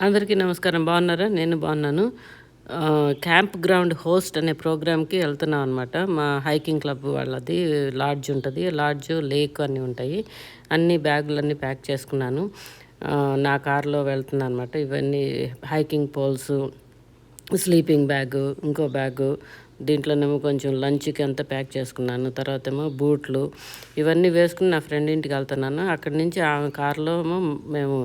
అందరికీ నమస్కారం. బాగున్నారా? నేను బాగున్నాను. క్యాంప్ గ్రౌండ్ హోస్ట్ అనే ప్రోగ్రామ్కి వెళ్తున్నాం అనమాట మా హైకింగ్ క్లబ్ వాళ్ళది లాడ్జ్ ఉంటుంది. లాడ్జ్ లేక్ అన్నీ ఉంటాయి. అన్ని బ్యాగులు అన్నీ ప్యాక్ చేసుకున్నాను. నా కారులో వెళ్తున్నాను అనమాట ఇవన్నీ హైకింగ్ పోల్స్ స్లీపింగ్ బ్యాగు ఇంకో బ్యాగు దీంట్లోనేమో కొంచెం లంచ్కి అంతా ప్యాక్ చేసుకున్నాను. తర్వాత ఏమో బూట్లు ఇవన్నీ వేసుకుని నా ఫ్రెండ్ ఇంటికి వెళ్తున్నాను. అక్కడి నుంచి ఆ కార్లో ఏమో మేము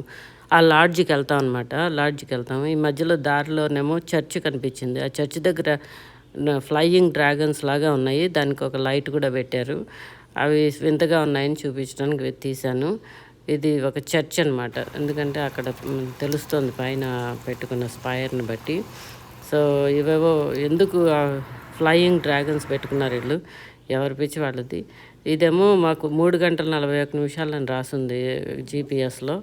ఆ లాడ్జ్కి వెళ్తాం అనమాట లాడ్జ్కి వెళ్తాము. ఈ మధ్యలో దారిలోనేమో చర్చ్ కనిపించింది. ఆ చర్చ్ దగ్గర ఫ్లయింగ్ డ్రాగన్స్ లాగా ఉన్నాయి. దానికి ఒక లైట్ కూడా పెట్టారు. అవి వింతగా ఉన్నాయని చూపించడానికి తీశాను. ఇది ఒక చర్చ్ అనమాట ఎందుకంటే అక్కడ తెలుస్తుంది పైన పెట్టుకున్న స్పైర్ని బట్టి. సో ఇవేవో ఎందుకు ఫ్లయింగ్ డ్రాగన్స్ పెట్టుకున్నారు వీళ్ళు? ఎవరి పిచ్చి వాళ్ళది? ఇదేమో మాకు మూడు గంటల నలభై ఒక్క నిమిషాలని రాసింది జీపీఎస్లో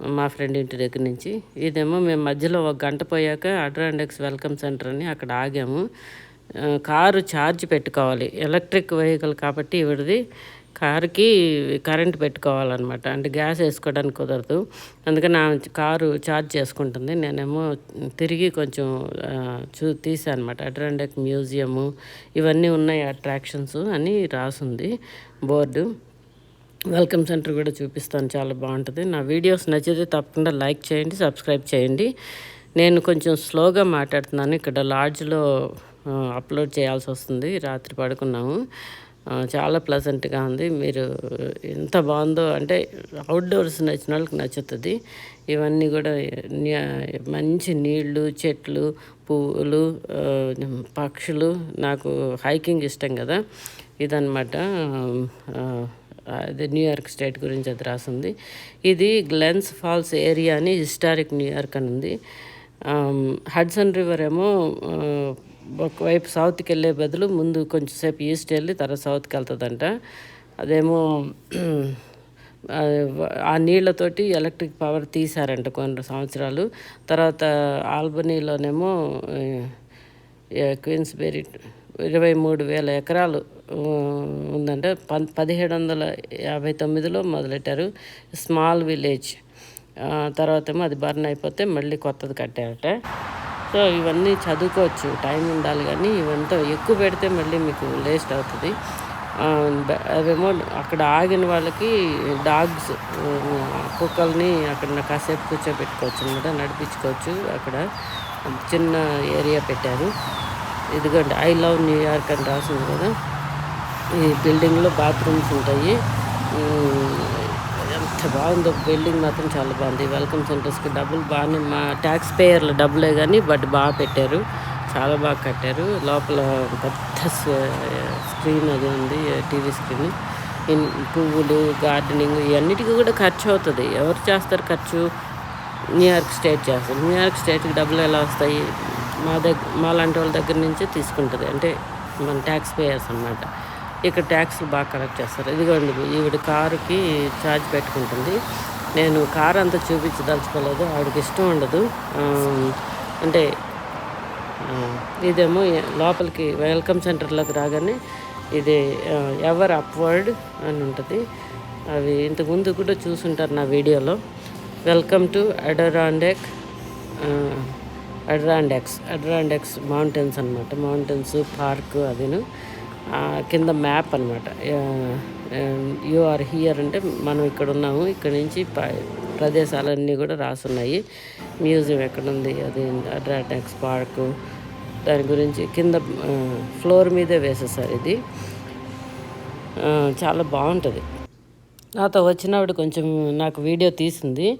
మా ఫ్రెండ్ ఇంటి దగ్గర నుంచి. ఇదేమో మేము మధ్యలో ఒక గంట పోయాక అడ్రాండెక్స్ వెల్కమ్ సెంటర్ అని అక్కడ ఆగాము. కారు ఛార్జ్ పెట్టుకోవాలి. ఎలక్ట్రిక్ వెహికల్ కాబట్టి ఇవిడిది. కారుకి కరెంట్ పెట్టుకోవాలన్నమాట. అంటే గ్యాస్ వేసుకోవడానికి కుదరదు. అందుకని ఆమె కారు ఛార్జ్ చేసుకుంటుంది. నేనేమో తిరిగి కొంచెం చూ తీసాను అనమాట అడ్రాండెక్ మ్యూజియము ఇవన్నీ ఉన్నాయి అట్రాక్షన్స్ అని రాసుంది బోర్డు. వెల్కమ్ సెంటర్ కూడా చూపిస్తాను చాలా బాగుంటుంది. నా వీడియోస్ నచ్చితే తప్పకుండా లైక్ చేయండి సబ్స్క్రైబ్ చేయండి. నేను కొంచెం స్లోగా మాట్లాడుతున్నాను ఇక్కడ లాడ్జ్లో అప్లోడ్ చేయాల్సి వస్తుంది రాత్రి పడుకున్నాము. చాలా ప్లజెంట్గా ఉంది. మీరు ఎంత బాగుందో అంటే అవుట్డోర్స్ నచ్చిన వాళ్ళకి నచ్చుతుంది. ఇవన్నీ కూడా మంచి నీళ్ళు చెట్లు పువ్వులు పక్షులు నాకు హైకింగ్ ఇష్టం కదా. ఇదన్నమాట అది న్యూయార్క్ స్టేట్ గురించి అది రాసింది. ఇది గ్లెన్స్ ఫాల్స్ ఏరియా అని హిస్టారిక్ న్యూయార్క్ అని ఉంది. హడ్సన్ రివర్ ఏమో ఒకవైపు సౌత్కి వెళ్ళే బదులు ముందు కొంచెం సేపు ఈస్ట్ వెళ్ళి తర్వాత సౌత్కి వెళ్తుందంట. అదేమో ఆ, నీళ్ళతోటి నీళ్ళతోటి ఎలక్ట్రిక్ పవర్ తీశారంట కొన్ని సంవత్సరాలు. తర్వాత ఆల్బనీలోనేమో క్వీన్స్ క్వీన్స్బెరీ ఇరవై మూడు వేల ఎకరాలు ఉందంటే. పన్ పదిహేడు వందల యాభై తొమ్మిదిలో మొదలెట్టారు స్మాల్ విలేజ్. తర్వాత ఏమో అది బర్న్ అయిపోతే మళ్ళీ కొత్తది కట్టారట. సో ఇవన్నీ చదువుకోవచ్చు టైం ఉండాలి కానీ ఇవంతా ఎక్కువ పెడితే మళ్ళీ మీకు వేస్ట్ అవుతుంది. అదేమో అవేమో అక్కడ ఆగిన వాళ్ళకి డాగ్స్ కుక్కల్ని అక్కడ కాసేపు కూర్చోబెట్టుకోవచ్చు అనమాట నడిపించుకోవచ్చు. అక్కడ చిన్న ఏరియా పెట్టారు. ఇదిగోండి ఐ లవ్ న్యూయార్క్ అని రాసింది కదా. ఈ బిల్డింగ్లో బాత్రూమ్స్ ఉంటాయి. ఎంత బాగుందో బిల్డింగ్ మాత్రం చాలా బాగుంది. వెల్కమ్ సెంటర్స్కి డబ్బులు బాగానే మా ట్యాక్స్ పేయర్ల డబ్బులే కానీ బట్ బాగా పెట్టారు. చాలా బాగా కట్టారు. లోపల పెద్ద స్క్రీన్ అది ఉంది టీవీ స్క్రీన్. ఇన్ పువ్వులు గార్డెనింగ్ ఇవన్నిటికీ కూడా ఖర్చు అవుతుంది. ఎవరు చేస్తారు ఖర్చు? న్యూయార్క్ స్టేట్ చేస్తారు. న్యూయార్క్ స్టేట్కి డబ్బులు ఎలా వస్తాయి? మా దగ్గర మా లాంటి వాళ్ళ దగ్గర నుంచే తీసుకుంటుంది. అంటే మన ట్యాక్స్ పేయర్స్ అనమాట ఇక్కడ ట్యాక్స్లు బాగా కలెక్ట్ చేస్తారు. ఇదిగోండి ఈవిడ కారుకి ఛార్జ్ పెట్టుకుంటుంది. నేను కారు అంతా చూపించదలుచుకోలేదు. ఆవిడకి ఇష్టం ఉండదు. అంటే ఇదేమో లోపలికి వెల్కమ్ సెంటర్లోకి రాగానే ఇది ఎవర్ అప్వర్డ్ అని ఉంటుంది. అవి ఇంతకుముందు కూడా చూసుంటారు నా వీడియోలో. Welcome to Adirondack Adirondacks Adirondacks mountains అనమాట మౌంటైన్స్ పార్క్ అదిను. కింద మ్యాప్ అనమాట యు ఆర్ హియర్ అంటే మనం ఇక్కడ ఉన్నాము. ఇక్కడ నుంచి ప- ప్రదేశాలన్నీ కూడా రాసున్నాయి. మ్యూజియం ఎక్కడుంది అది అడ్రాండెక్స్ పార్కు దాని గురించి కింద ఫ్లోర్ మీదే వేసేసారు ఇది. చాలా బాగుంటుంది. నాతో వచ్చినప్పుడు కొంచెం నాకు వీడియో తీసింది.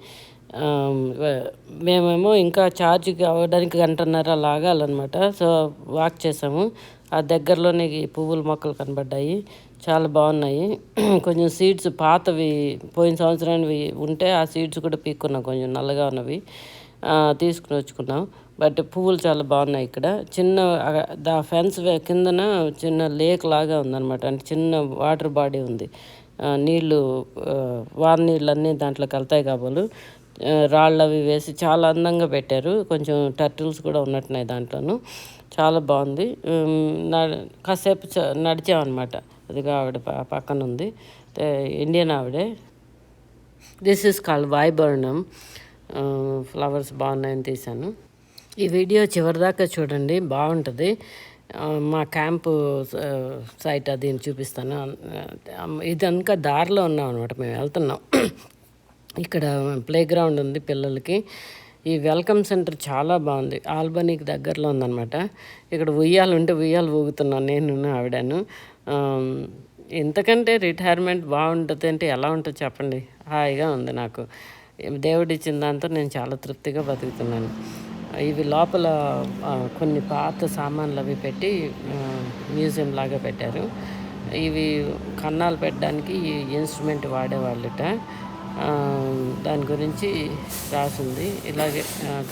మేమేమో ఇంకా ఛార్జ్ అవ్వడానికి గంటన్నర లాగాలన్నమాట. సో వాక్ చేసాము. ఆ దగ్గరలోనే పువ్వుల మొక్కలు కనబడ్డాయి. చాలా బాగున్నాయి. కొంచెం సీడ్స్ పాతవి పోయిన సంవత్సరానివి ఉంటే ఆ సీడ్స్ కూడా పీక్కున్నాం కొంచెం నల్లగా ఉన్నవి. తీసుకుని వచ్చుకున్నాం. బట్ పువ్వులు చాలా బాగున్నాయి ఇక్కడ. చిన్న దా ఫెన్స్ కిందన చిన్న లేక్ లాగా ఉందన్నమాట. అంటే చిన్న వాటర్ బాడీ ఉంది. నీళ్ళు వాన నీళ్ళు అన్నీ దాంట్లోకి వెళ్తాయి కాబోలు. రాళ్ళు అవి వేసి చాలా అందంగా పెట్టారు. కొంచెం టర్టిల్స్ కూడా ఉన్నట్టున్నాయి దాంట్లోనూ. చాలా బాగుంది. న- కాసేపు చ- నడిచామన్నమాట. అదిగా ఆవిడ పక్కన ఉంది ఇండియన్ ఆవిడే. This is call viburnum flowers బాగున్నాయని తీశాను. ఈ వీడియో చివరిదాకా చూడండి. బాగుంటుంది. మా క్యాంపు సైట్ అది చూపిస్తాను. ఆ, ఇది దారిలో ఉన్నాం అనమాట మేము వెళ్తున్నాం. ఇక్కడ ప్లే గ్రౌండ్ ఉంది పిల్లలకి. ఈ వెల్కమ్ సెంటర్ చాలా బాగుంది. ఆల్బనీకి దగ్గరలో ఉందన్నమాట. ఇక్కడ ఉయ్యాలు ఉంటే ఉయ్యాలు ఊగుతున్నాను నేను ఆవిడను. ఎంతకంటే రిటైర్మెంట్ బాగుంటుంది అంటే ఎలా ఉంటుంది చెప్పండి? హాయిగా ఉంది నాకు. దేవుడిచ్చిన దాంతో నేను చాలా తృప్తిగా బతుకుతున్నాను. ఇవి లోపల కొన్ని పాత సామాన్లు అవి పెట్టి మ్యూజియం లాగా పెట్టారు. ఇవి కన్నాలు పెట్టడానికి ఈ ఇన్స్ట్రుమెంట్ వాడేవాళ్ళుట. దాని గురించి రాసింది. ఇలాగే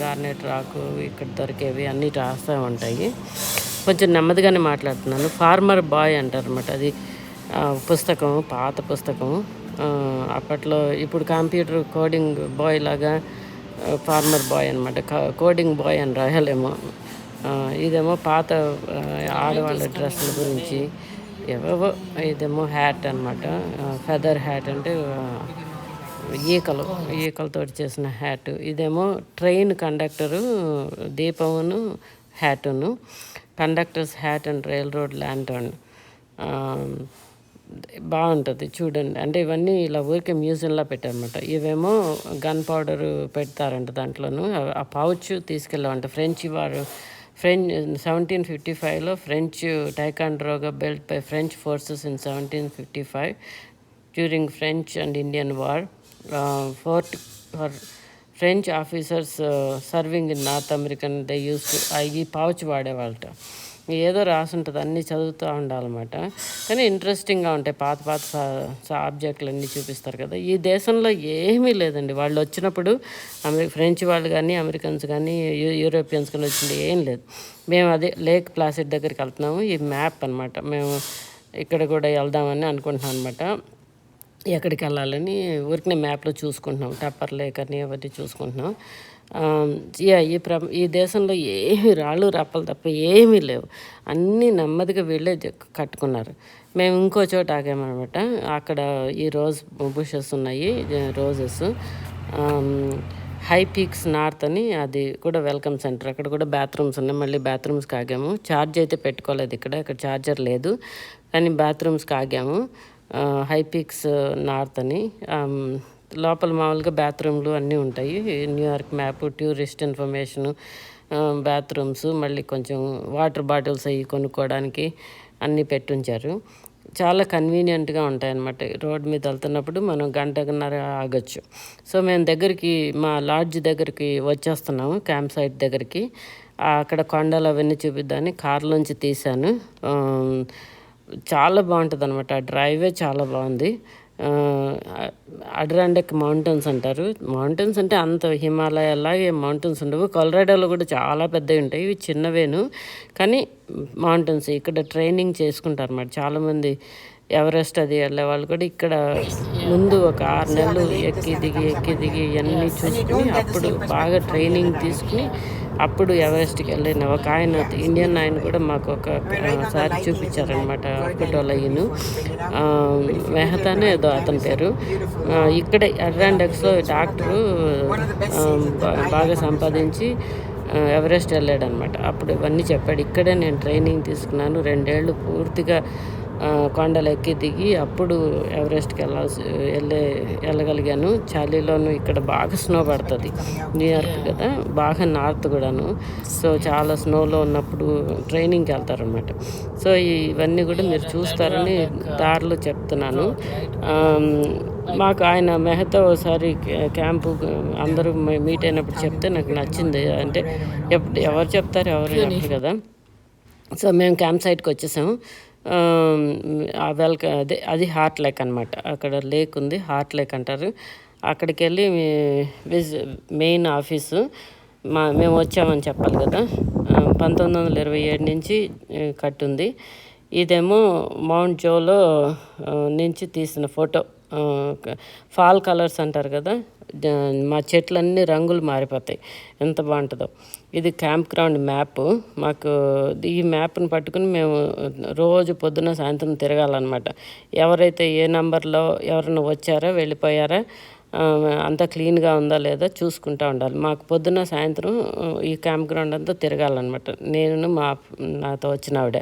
గార్నెట్ రాకు ఇక్కడ దొరికేవి అన్నీ రాస్తూ ఉంటాయి. కొంచెం నెమ్మదిగానే మాట్లాడుతున్నాను. ఫార్మర్ బాయ్ అంటారు అనమాట అది పుస్తకం పాత పుస్తకం. అప్పట్లో ఇప్పుడు కంప్యూటర్ కోడింగ్ బాయ్ లాగా ఫార్మర్ బాయ్ అనమాట కోడింగ్ బాయ్ అని రాయలేమో. ఇదేమో పాత ఆడవాళ్ళ డ్రెస్సుల గురించి. ఏవేవో ఇదేమో హ్యాట్ అనమాట ఫెదర్ హ్యాట్ అంటే ఈకలు ఈకలతో చేసిన హ్యాట్ ఇదేమో ట్రైన్ కండక్టరు దీపమును హ్యాటును conductor's hat and railroad lantern బాగుంటుంది చూడండి. అంటే ఇవన్నీ ఇలా ఊరికే మ్యూజియంలో పెట్టారనమాట ఇవేమో గన్ పౌడర్ పెడతారంట దాంట్లోను. ఆ- ఆ పౌచ్ తీసుకెళ్ళామంట. ఫ్రెంచ్ వారు ఫ్రెంచ్ సెవెంటీన్ ఫిఫ్టీ ఫైవ్లో French Ticonderoga belt by French forces in seventeen fifty five during French and Indian war fort for French officers serving in North American they use ఈ pouch వాడేవాళ్ళట. ఏదో రాసుంటుంది అన్నీ చదువుతూ ఉండాలన్నమాట. కానీ ఇంట్రెస్టింగ్గా ఉంటాయి పాత పాత ఆబ్జెక్టులు అన్నీ చూపిస్తారు కదా. ఈ దేశంలో ఏమీ లేదండి. వాళ్ళు వచ్చినప్పుడు అమెరి ఫ్రెంచ్ వాళ్ళు కానీ అమెరికన్స్ కానీ యూ- యూరోపియన్స్ కానీ వచ్చింది ఏం లేదు. మేము అదే లేక్ ప్లాసిడ్ దగ్గరికి వెళ్తున్నాము. ఈ మ్యాప్ అన్నమాట. మేము ఇక్కడ కూడా వెళ్దామని అనుకుంటున్నాం అనమాట ఎక్కడికి వెళ్ళాలని ఊరికనే మ్యాప్లో చూసుకుంటున్నాం. టప్పర్ లేక్ అవన్నీ చూసుకుంటున్నాం. ఈ ప్ర ఈ దేశంలో ఏమి రాళ్ళు రప్పలు తప్ప ఏమీ లేవు. అన్నీ నెమ్మదిగా వీళ్ళే కట్టుకున్నారు. మేము ఇంకో చోట ఆగామన్నమాట. అక్కడ ఈ రోజ్ బుషెస్ ఉన్నాయి రోజెస్. హై పీక్స్ నార్త్ అని అది కూడా వెల్కమ్ సెంటర్. అక్కడ కూడా బాత్రూమ్స్ ఉన్నాయి. మళ్ళీ బాత్రూమ్స్కి ఆగాము. ఛార్జ్ అయితే పెట్టుకోలేదు ఇక్కడ. ఇక్కడ ఛార్జర్ లేదు. కానీ బాత్రూమ్స్కి ఆగాము. హైపిక్స్ నార్త్ అని. లోపల మామూలుగా బాత్రూమ్లు అన్నీ ఉంటాయి. New York map tourist information bathrooms మళ్ళీ కొంచెం వాటర్ బాటిల్స్ అవి కొనుక్కోవడానికి అన్నీ పెట్టుంచారు. చాలా కన్వీనియంట్గా ఉంటాయన్నమాట. రోడ్ మీద వెళ్తున్నప్పుడు మనం గంటన్నర ఆగొచ్చు. సో మేము దగ్గరికి మా లాడ్జ్ దగ్గరికి వచ్చేస్తున్నాము క్యాంప్ సైట్ దగ్గరికి. అక్కడ కొండలు అవన్నీ చూపిద్దామని కార్లోంచి తీశాను. చాలా బాగుంటుంది అనమాట ఆ డ్రైవే చాలా బాగుంది. అడ్రాండక్ అడ్రాండెక్ మౌంటైన్స్ అంటారు. మౌంటైన్స్ అంటే అంత హిమాలయ లాగే మౌంటైన్స్ ఉండవు. కొలరాడోలో కూడా చాలా పెద్దవి ఉంటాయి. ఇవి చిన్నవేను. కానీ మౌంటైన్స్ ఇక్కడ ట్రైనింగ్ చేసుకుంటారు అన్నమాట చాలామంది ఎవరెస్ట్ అది వెళ్ళే వాళ్ళు కూడా ఇక్కడ ముందు ఒక ఆరు నెలలు ఎక్కి దిగి ఎక్కి దిగి ఇవన్నీ చూసుకుని అప్పుడు బాగా ట్రైనింగ్ తీసుకుని అప్పుడు ఎవరెస్ట్కి వెళ్ళిన ఒక ఆయన ఇండియన్ ఆయన కూడా మాకు ఒకసారి చూపించారనమాట ఫోటోలు అయ్యను మెహతానే ఏదో అతని పేరు. ఇక్కడే అడ్వాండెక్స్లో డాక్టరు బాగా సంపాదించి ఎవరెస్ట్ వెళ్ళాడనమాట అప్పుడు ఇవన్నీ చెప్పాడు. ఇక్కడే నేను ట్రైనింగ్ తీసుకున్నాను. రెండేళ్ళు పూర్తిగా కొండలెక్కి కొండలు ఎక్కి దిగి అప్పుడు ఎవరెస్ట్కి వెళ్ళాల్సి వెళ్ళే వెళ్ళగలిగాను. చలిలోనూ ఇక్కడ బాగా స్నో పడుతుంది. న్యూయార్క్ కదా? బాగా నార్త్ కూడాను. సో చాలా స్నోలో ఉన్నప్పుడు ట్రైనింగ్కి వెళ్తారనమాట సో ఇవన్నీ కూడా మీరు చూస్తారని దారిలో చెప్తున్నాను. మాకు ఆయన మెహతా ఒకసారి క్యాంపు అందరూ మీట్ అయినప్పుడు చెప్తే నాకు నచ్చింది. అంటే ఎప్పుడు ఎవరు చెప్తారు ఎవరు చెప్పరు కదా? సో మేము క్యాంప్ సైట్కి వచ్చేసాము. వెల్క అదే అది హార్ట్ లేక్ అనమాట అక్కడ లేక్ ఉంది హార్ట్ లేక్ అంటారు. అక్కడికి వెళ్ళి విజ్ మెయిన్ ఆఫీసు మా మేము వచ్చామని చెప్పాలి కదా. పంతొమ్మిది వందల ఇరవై ఏడు నుంచి కట్టుంది. ఇదేమో మౌంట్ జోలో నుంచి తీసిన ఫోటో. ఫాల్ కలర్స్ అంటారు కదా. మా చెట్లన్నీ రంగులు మారిపోతాయి. ఎంత బాగుంటుందో. ఇది క్యాంప్ గ్రౌండ్ మ్యాప్. మాకు ఈ మ్యాప్ని పట్టుకుని మేము రోజు పొద్దున సాయంత్రం తిరగాలన్నమాట. ఎవరైతే ఏ నంబర్లో ఎవరైనా వచ్చారో వెళ్ళిపోయారా అంతా క్లీన్గా ఉందా లేదా చూసుకుంటూ ఉండాలి. మాకు పొద్దున సాయంత్రం ఈ క్యాంప్ గ్రౌండ్ అంతా తిరగాలన్నమాట. నేను మా నాతో వచ్చిన ఆవిడ.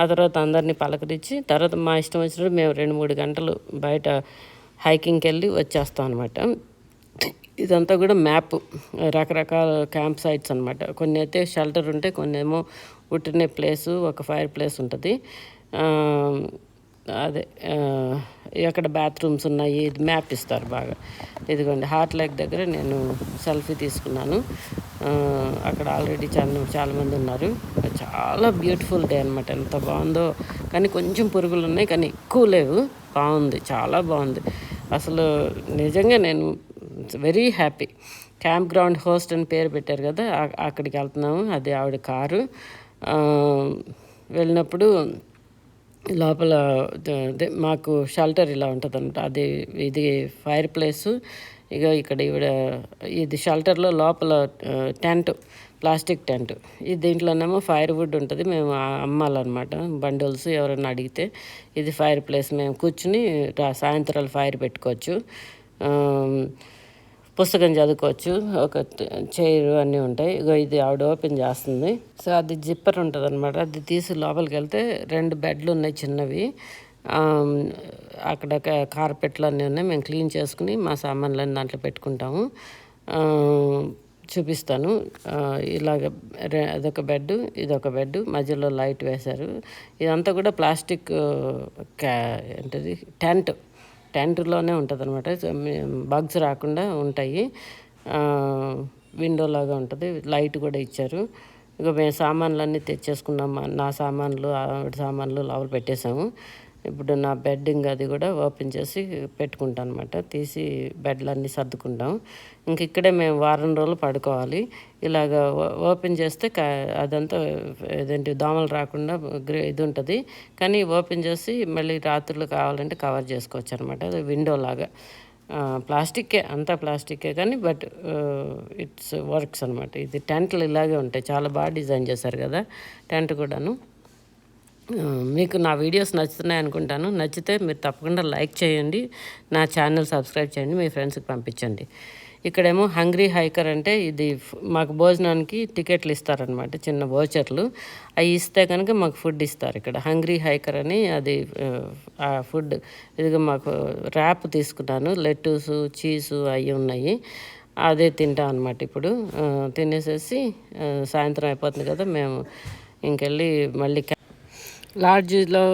ఆ తర్వాత అందరినీ పలకరించి తర్వాత మా ఇష్టం వచ్చినప్పుడు మేము రెండు మూడు గంటలు బయట హైకింగ్కి వెళ్ళి వచ్చేస్తాం అనమాట ఇదంతా కూడా మ్యాప్ రకరకాల క్యాంప్ సైట్స్ అనమాట కొన్ని అయితే షెల్టర్ ఉంటాయి కొన్ని ఏమో ఉట్టిన ప్లేసు ఒక ఫైర్ ప్లేస్ ఉంటుంది. అదే ఎక్కడ బాత్రూమ్స్ ఉన్నాయి ఇది మ్యాప్ ఇస్తారు బాగా. ఇదిగోండి హార్ట్ లేక్ దగ్గర నేను సెల్ఫీ తీసుకున్నాను. అక్కడ ఆల్రెడీ చాలా చాలామంది ఉన్నారు. చాలా బ్యూటిఫుల్ డే అనమాట ఎంత బాగుందో. కానీ కొంచెం పురుగులు ఉన్నాయి కానీ ఎక్కువ లేవు. బాగుంది చాలా బాగుంది. అసలు నిజంగా నేను very happy camp ground host అని పేరు పెట్టారు కదా అక్కడికి వెళ్తున్నాము. అది ఆవిడ కారు. వెళ్ళినప్పుడు లోపల మాకు షెల్టర్ ఇలా ఉంటుంది అనమాట అది ఇది ఫైర్ ప్లేస్ ఇక ఇక్కడ ఈవిడ ఇది షెల్టర్లో లోపల టెంట్ ప్లాస్టిక్ టెంట్ ఇది దీంట్లోనేమో ఫైర్ వుడ్ ఉంటుంది. మేము అమ్మాలన్నమాట. బండిల్స్ ఎవరైనా అడిగితే ఇది ఫైర్ ప్లేస్ మేము కూర్చుని సాయంత్రాలు ఫైర్ పెట్టుకోవచ్చు. పుస్తకం చదువుకోవచ్చు. ఒక చైర్ అన్నీ ఉంటాయి. ఇగో ఇది ఆవిడ ఓపెన్ చేస్తుంది. సో అది జిప్పర్ ఉంటుంది అనమాట అది తీసి లోపలికి వెళ్తే రెండు బెడ్లు ఉన్నాయి చిన్నవి. అక్కడ కార్పెట్లు అన్నీ ఉన్నాయి. మేము క్లీన్ చేసుకుని మా సామాన్లన్నీ దాంట్లో పెట్టుకుంటాము. చూపిస్తాను. ఇలాగ అదొక బెడ్ ఇదొక బెడ్ మధ్యలో లైట్ వేశారు. ఇదంతా కూడా ప్లాస్టిక్ క్యా ఏంటది? టెంట్. టెంట్లోనే ఉంటుంది అనమాట బగ్స్ రాకుండా ఉంటాయి. విండో లాగా ఉంటుంది. లైట్ కూడా ఇచ్చారు. ఇక మేము సామాన్లన్నీ తెచ్చేసుకున్నాం. మా- నా సామాన్లు ఆవిడ సామాన్లు లోపల పెట్టేశాము. ఇప్పుడు నా బెడ్డింగ్ అది కూడా ఓపెన్ చేసి పెట్టుకుంటాను అనమాట తీసి బెడ్లన్నీ సర్దుకుంటాం. ఇంక ఇక్కడే మేము వారం రోజులు పడుకోవాలి. ఇలాగ ఓపెన్ చేస్తే క అదంతా ఏదేంటి దోమలు రాకుండా గ్రే ఇది ఉంటుంది. కానీ ఓపెన్ చేసి మళ్ళీ రాత్రులు కావాలంటే కవర్ చేసుకోవచ్చు అనమాట అది విండో లాగా. ప్లాస్టిక్కే అంతా ప్లాస్టిక్కే కానీ బట్ ఇట్స్ వర్క్స్ అనమాట. ఇది టెంట్లు ఇలాగే ఉంటాయి. చాలా బాగా డిజైన్ చేశారు కదా టెంట్ కూడాను. మీకు నా వీడియోస్ నచ్చుతున్నాయి అనుకుంటాను. నచ్చితే మీరు తప్పకుండా లైక్ చేయండి. నా ఛానల్ సబ్స్క్రైబ్ చేయండి. మీ ఫ్రెండ్స్కి పంపించండి. ఇక్కడేమో హంగ్రీ హైకర్ అంటే ఇది మాకు భోజనానికి టికెట్లు ఇస్తారనమాట చిన్న వోచర్లు. అవి ఇస్తే కనుక మాకు ఫుడ్ ఇస్తారు ఇక్కడ. హంగ్రీ హైకర్ అని అది ఆ, ఫుడ్ ఇదిగో మాకు ర్యాప్ తీసుకున్నాను. లెట్టూసు చీసు అవి ఉన్నాయి. అదే తింటాం అనమాట ఇప్పుడు. తినేసేసి సాయంత్రం అయిపోతుంది కదా మేము ఇంకెళ్ళి మళ్ళీ లాడ్జ్లో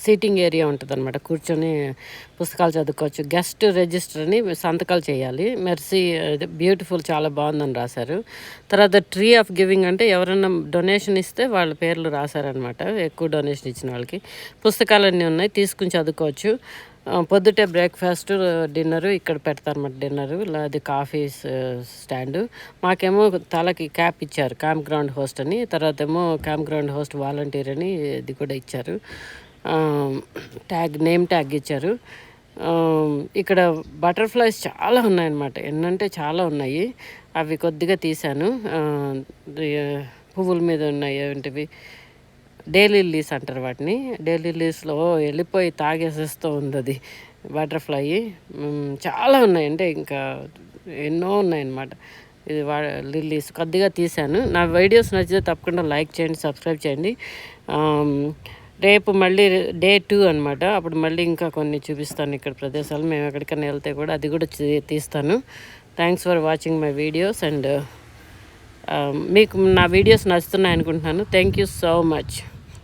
సీటింగ్ ఏరియా ఉంటుంది అనమాట కూర్చొని పుస్తకాలు చదువుకోవచ్చు. గెస్ట్ రిజిస్టర్ని సంతకాలు చేయాలి. మెర్సీ బ్యూటిఫుల్ చాలా బాగుందని రాశారు. తర్వాత ట్రీ ఆఫ్ గివింగ్ అంటే ఎవరైనా డొనేషన్ ఇస్తే వాళ్ళ పేర్లు రాశారనమాట ఎక్కువ డొనేషన్ ఇచ్చిన వాళ్ళకి. పుస్తకాలన్నీ ఉన్నాయి తీసుకుని చదువుకోవచ్చు. పొద్దుటే బ్రేక్ఫాస్ట్ డిన్నర్ ఇక్కడ పెడతారన్నమాట డిన్నర్. అది కాఫీ స్టాండ్. మాకేమో తలకి క్యాప్ ఇచ్చారు క్యాంప్ గ్రౌండ్ హోస్ట్ అని. తర్వాత ఏమో క్యాంప్ గ్రౌండ్ హోస్ట్ వాలంటీర్ అని ఇది కూడా ఇచ్చారు. ట్యాగ్ నేమ్ ట్యాగ్ ఇచ్చారు. ఇక్కడ బటర్ఫ్లైస్ చాలా ఉన్నాయన్నమాట. ఎన్నంటే చాలా ఉన్నాయి. అవి కొద్దిగా తీశాను. పువ్వుల మీద ఉన్నాయి ఏంటివి? డైలీ లీస్ అంటారు వాటిని. డైలీ లీస్లో వెళ్ళిపోయి తాగేసేస్తూ ఉంది అది బటర్ఫ్లై చాలా ఉన్నాయి. అంటే ఇంకా ఎన్నో ఉన్నాయన్నమాట. ఇది వా లిల్లీస్ కొద్దిగా తీశాను. నా వీడియోస్ నచ్చితే తప్పకుండా లైక్ చేయండి సబ్స్క్రైబ్ చేయండి. రేపు మళ్ళీ డే టూ అనమాట అప్పుడు మళ్ళీ ఇంకా కొన్ని చూపిస్తాను ఇక్కడ ప్రదేశాలు. మేము ఎక్కడికైనా వెళ్తే కూడా అది కూడా తీస్తాను. Thanks for watching my videos and మీకు నా వీడియోస్ నచ్చుతున్నాయి అనుకుంటున్నాను thank you so much